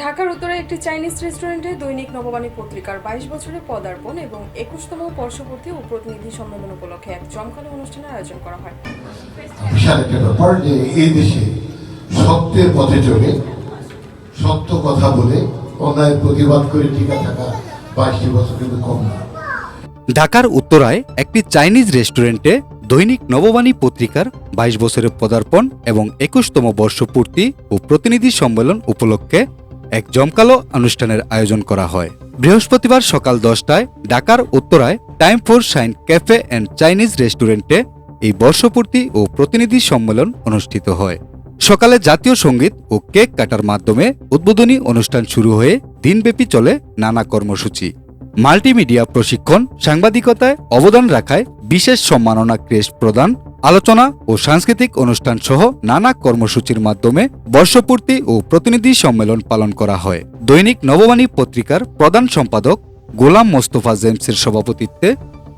ঢাকার উত্তরে একটি চাইনিজ রেস্টুরেন্টে দৈনিক নববাণী পত্রিকার বাইশ বছরের পদার্পণ এবং একুশতম বর্ষপূর্তি ও প্রতিনিধি সম্মেলন উপলক্ষে এক জমকালো অনুষ্ঠানের আয়োজন করা হয়। বিশাল একটা ব্যাপার যে এই দেশে সত্যের পথে চলে সত্য কথা বলে অন্যায় প্রতিবাদ করে টিকা থাকা বাইশটি বছর কিন্তু কম না। ঢাকার উত্তরায় একটি চাইনিজ রেস্টুরেন্টে দৈনিক নববাণী পত্রিকার বাইশ বছরের পদার্পণ এবং একুশতম বর্ষপূর্তি ও প্রতিনিধি সম্মেলন উপলক্ষে এক জমকালো অনুষ্ঠানের আয়োজন করা হয়। বৃহস্পতিবার সকাল দশটায় ঢাকার উত্তরায় time for sign cafe and Chinese রেস্টুরেন্টে এই বর্ষপূর্তি ও প্রতিনিধি সম্মেলন অনুষ্ঠিত হয়। সকালে জাতীয় সংগীত ও কেক কাটার মাধ্যমে উদ্বোধনী অনুষ্ঠান শুরু হয়ে দিনব্যাপী চলে নানা কর্মসূচি। মাল্টিমিডিয়া প্রশিক্ষণ, সাংবাদিকতায় অবদান রাখায় বিশেষ সম্মাননা ক্রেস্ট প্রদান আলোচনা ও সাংস্কৃতিক অনুষ্ঠান সহ নানা কর্মসূচির মাধ্যমে বর্ষপূর্তি ও প্রতিনিধি সম্মেলন পালন করা হয়। দৈনিক নববাণী পত্রিকার প্রধান সম্পাদক গোলাম মোস্তফা জেমসের সভাপতিত্বে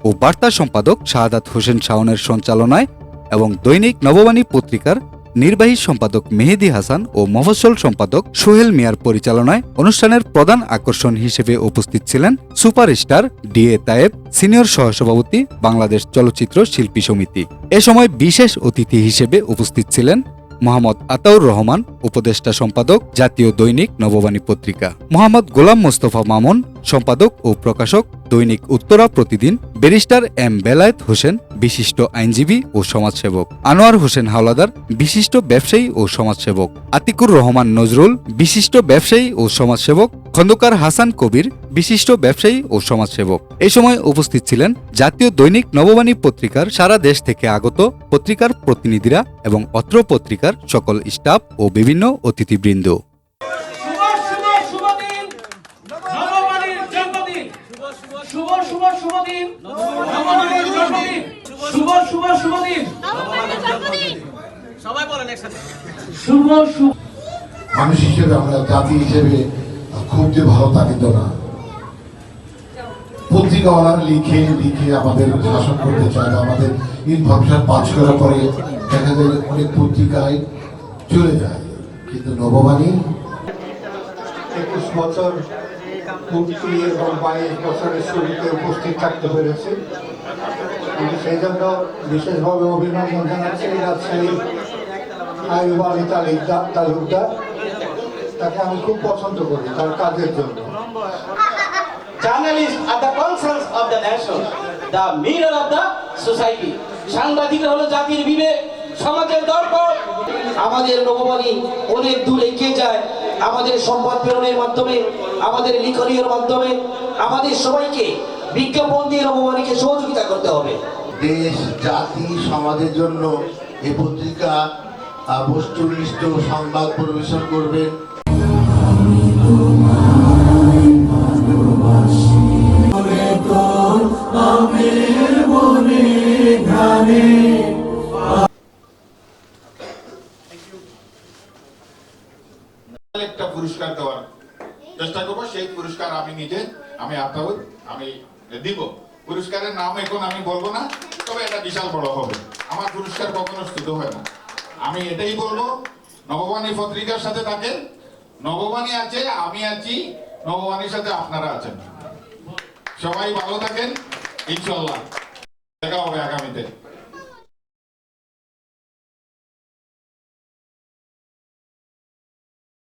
ও বার্তা সম্পাদক শাহাদাত হোসেন শাওনের সঞ্চালনায় এবং দৈনিক নববাণী পত্রিকার নির্বাহী সম্পাদক মেহেদি হাসান ও মফস্বল সম্পাদক সোহেল মিয়ার পরিচালনায় অনুষ্ঠানের প্রধান আকর্ষণ হিসেবে উপস্থিত ছিলেন সুপারস্টার ডিএ তায়েব, সিনিয়র সহসভাপতি বাংলাদেশ চলচ্চিত্র শিল্পী সমিতি। এ সময় বিশেষ অতিথি হিসেবে উপস্থিত ছিলেন মোহাম্মদ আতাউর রহমান, উপদেষ্টা সম্পাদক, জাতীয় দৈনিক নববাণী পত্রিকা। মোহাম্মদ গোলাম মোস্তফা মামুন, সম্পাদক ও প্রকাশক, দৈনিক উত্তরা প্রতিদিন, ব্যারিস্টার এম বেলায়েত হোসেন বিশিষ্ট আইনজীবী ও সমাজসেবক। আনোয়ার হোসেন হাওলাদার, বিশিষ্ট ব্যবসায়ী ও সমাজসেবক। আতিকুর রহমান নজরুল, বিশিষ্ট ব্যবসায়ী ও সমাজসেবক। খন্দকার হাসান কবির, বিশিষ্ট ব্যবসায়ী ও সমাজসেবক। এই সময় উপস্থিত ছিলেন জাতীয় দৈনিক নববাণী পত্রিকার সারা দেশ থেকে আগত পত্রিকার প্রতিনিধিরা এবং অত্র পত্রিকার সকল স্টাফ ও বিভিন্ন অতিথিবৃন্দ। শুভ শুভ শুভ দিন। শুভ শুভ শুভ দিন সবাই বলেন একসাথে। শুভ শুভ মানুষ হিসেবে আমরা জাতি হিসেবে খুব যে ভালো তা কিন্তু না। পত্রিকাওয়ালারা লিখে লিখে আমাদের শাসন করতে চায় বা আমাদের ইনফরমেশন পাস করার পরে দেখা যায় অনেক পত্রিকায় চলে যায়। কিন্তু নববাণী একুশ বছর পূর্তি এবং বাইশ বছরের শুরুতে উপস্থিত থাকতে পেরেছি। সেই জন্য বিশেষভাবে অভিনন্দন জানাচ্ছি রাজশাহী আয়ুব আলী তালিকদার, তাকে আমি খুব পছন্দ করি তার কাজের জন্য। Journalist R the concerns of the nation the mirror of the society সাংবাদিক হলো জাতির বিবেক, সমাজের দর্পণ আমাদের নববাণী অনেক দূর এগিয়ে যায়। আমাদের সংবাদ প্রেরণের মাধ্যমে, আমাদের লিখনীর মাধ্যমে, আমাদের সবাইকে বিজ্ঞাপন দিয়ে নববাণীকে সহযোগিতা করতে হবে। দেশ জাতি সমাজের জন্য এই পত্রিকা বস্তুনিষ্ঠ সংবাদ পরিবেশন করবেন একটা পুরস্কার দেওয়ার চেষ্টা করব। সেই পুরস্কার আমি নিজে আমি আতাউর আমি দিব। পুরস্কারের নাম এখন আমি বলব না, তবে এটা বিশাল বড় হবে। আমার পুরস্কার কখনো স্থিত হয় না। আমি এটাই বলব, নববাণী পত্রিকার সাথে থাকেন, নববাণী আছে, আমি আছি, নববাণীর সাথে আপনারা আছেন। সবাই ভালো থাকেন, ইনশাল্লাহ। দেখা হবে